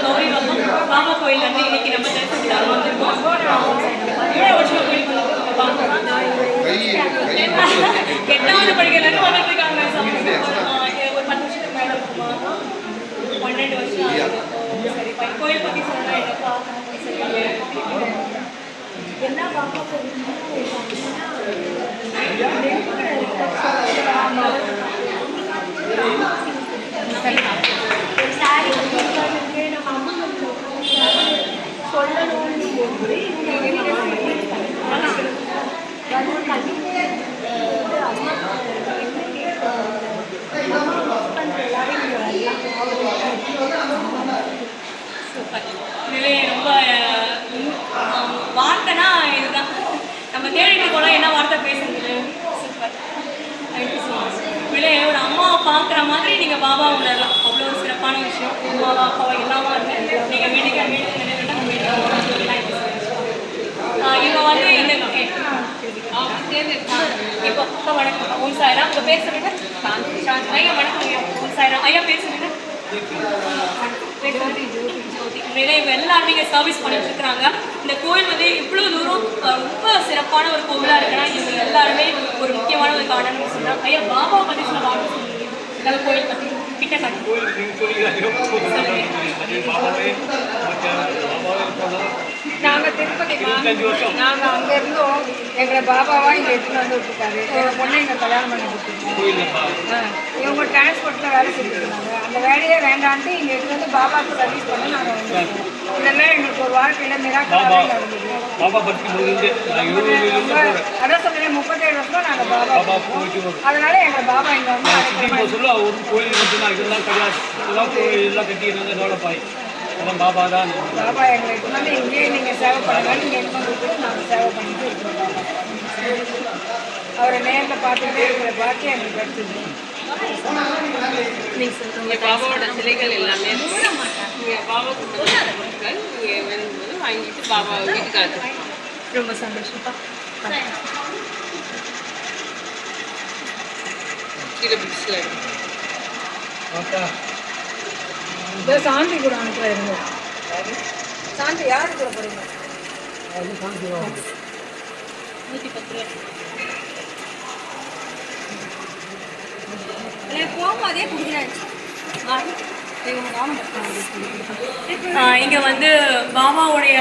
கௌரி வந்தோம் பாபா கோயில் வந்து இன்னைக்கு நம்ம தரிசனத்துக்காக வந்திருக்கோம் எவ்வளோ வருஷம் கோயிலுக்கு வந்திருக்கோம் எட்டாவது படிக்கிறதுக்கு வந்துட்டு ஒரு பத்து வருஷத்துக்கு மேலே இருக்குமா பன்னெண்டு வருஷம் சரி கோயில் என்ன பாப்பா சொல்லுங்க சாரி கொடுக்கறதுக்கு நம்ம அம்மா சொல்லணும்னு போது இவங்க வெளியில வந்து கண்டிப்பே அம்மா என்ன கேட்க அம்மா ஹஸ்பண்ட் எல்லாரும் இங்கே வரலாம் சூப்பர் இதுவே ரொம்ப அஹ், வார்த்தைனா இதுதான். நம்ம தேடிட்டு போனால் என்ன வார்த்தை பேசுறது? Super thank you so much விலே ஒரு அம்மாவை பார்க்குற மாதிரி நீங்கள் பாபா உணரலாம். அவ்வளோ ஒரு சிறப்பான விஷயம். அம்மாவா அப்பாவா எல்லாமா இருக்கு நீங்கள் வேண்டிக்க வேண்டிக்க தேங்க்யூ ஸோ மச் இப்போ வந்து இந்த இப்போ இப்போ வணக்கம் ஓம் சாய்ராம் பேர் சொல்லுங்க சாந்தி சாந்தி ஐயா வணக்கம் ஐயா ஓம் சாய்ராம் ஐயா பேர் சொல்லுங்க இவங்க எல்லாருமே இங்கே சர்வீஸ் பண்ணிட்டு இருக்கிறாங்க இந்த கோயில் வந்து இவ்வளோ தூரம் ரொம்ப சிறப்பான ஒரு கோவிலாக இருக்குன்னா இவங்க எல்லாருமே ஒரு முக்கியமான ஒரு காரணம்னு சொல்கிறாங்க ஐயா பாபா பற்றி சொல்ல வாங்க சொல்லுங்க கோயில் பற்றி கிட்ட நாங்கள் திருப்பதி. நாங்கள் அங்கே இருந்தோம். எங்களை பாபாவா இங்கே எடுத்துன்னு வந்து விட்டுருக்காரு எங்கள் பொண்ணை இங்கே கல்யாணம் பண்ணி கொடுத்துருக்கோம். இவங்க டிரான்ஸ்போர்ட்டில் வேலை செஞ்சுருக்காங்க அந்த வேலையே வேண்டான்ட்டு இங்கே எடுத்து வந்து பாபாவுக்கு சர்வீஸ் பண்ண நாங்கள் வந்திருக்கோம் இதெல்லாம் எங்களுக்கு ஒரு வாழ்க்கையில் பாபா மிராக்களாகவே நடந்தது அதான் சொல்கிறேன் பாபா வரும் அதனால எங்கள் பாபா இங்கே வந்து போக சொல்ல ஒரு கோயில் மட்டும்தான் இதெல்லாம் கிடையாது. இதெல்லாம் கோயில் எல்லாம் கட்டிக்கிறாங்க டெவலப்பாய் அதான் பாபா தான். பாபா எங்களை வந்து சேவை பண்ணுங்க. வந்து விட்டுட்டு நாங்கள் சேவை பண்ணிட்டு இருக்கோம் பாபா. அவரை நேரில் பார்த்துட்டே இருக்கிற பாக்கியம் எங்களுக்கு கிடைச்சது. பாபாவோட சிலைகள் எல்லாமே பாபா பொருட்கள் இங்கே வரும்போது வாங்கிட்டு பாபா வீட்டுக்கு ரொம்ப சந்தோஷப்பா கீழே புக்ஸில் சாந்தி கூட அனுப்புல இருந்தோம் சாந்தி யாரு கூட போறீங்க? நூற்றி பத்து ரூபா. போகும்போதே குடிக்கிறாச்சு இங்கே வந்து பாபாவுடைய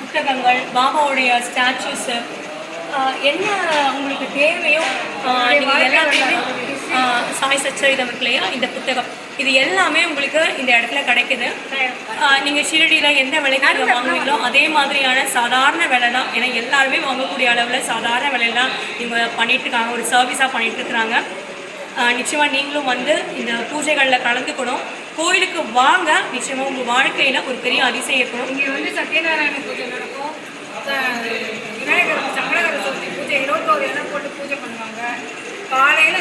புத்தகங்கள் பாபாவுடைய ஸ்டாச்சுஸு என்ன உங்களுக்கு தேவையோ நீங்கள் எல்லாத்தையுமே சாய் சச்சரிதம் இருக்கு இல்லையா இந்த புத்தகம். இது எல்லாமே உங்களுக்கு இந்த இடத்துல கிடைக்குது. நீங்கள் ஷிரடியில் எந்த விலைக்கு வாங்குவீங்களோ அதே மாதிரியான சாதாரண விலை தான். ஏன்னா எல்லாருமே வாங்கக்கூடிய அளவில் சாதாரண விலையில தான் இவங்க பண்ணிட்டு இருக்காங்க ஒரு சர்வீஸாக பண்ணிட்டு இருக்கிறாங்க ஆஹ் நிச்சயமா நீங்களும் வந்து இந்த பூஜைகளில் கலந்துக்கணும். கோயிலுக்கு வாங்க நிச்சயமா உங்க வாழ்க்கையில ஒரு பெரிய அதிசயம் ஏற்படும். இங்கே வந்து சத்யநாராயண பூஜை நடக்கும். விநாயகர் சங்கடகர சதுர்த்தி பூஜை இருபத்தோரு இடம் போட்டு பூஜை பண்ணுவாங்க. காலையில்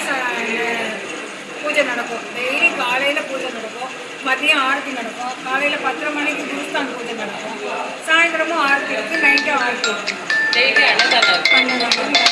பூஜை நடக்கும். டெய்லி காலையில் பூஜை நடக்கும். மதியம் ஆரத்தி நடக்கும். காலையில் பத்தரை மணிக்கு குருஸ்தான் பூஜை நடக்கும். சாயந்தரமும் ஆரத்தி இருக்குது நைட்டும் ஆரத்தி இருக்குது டெய்லி அன்னதானம். இருக்கும்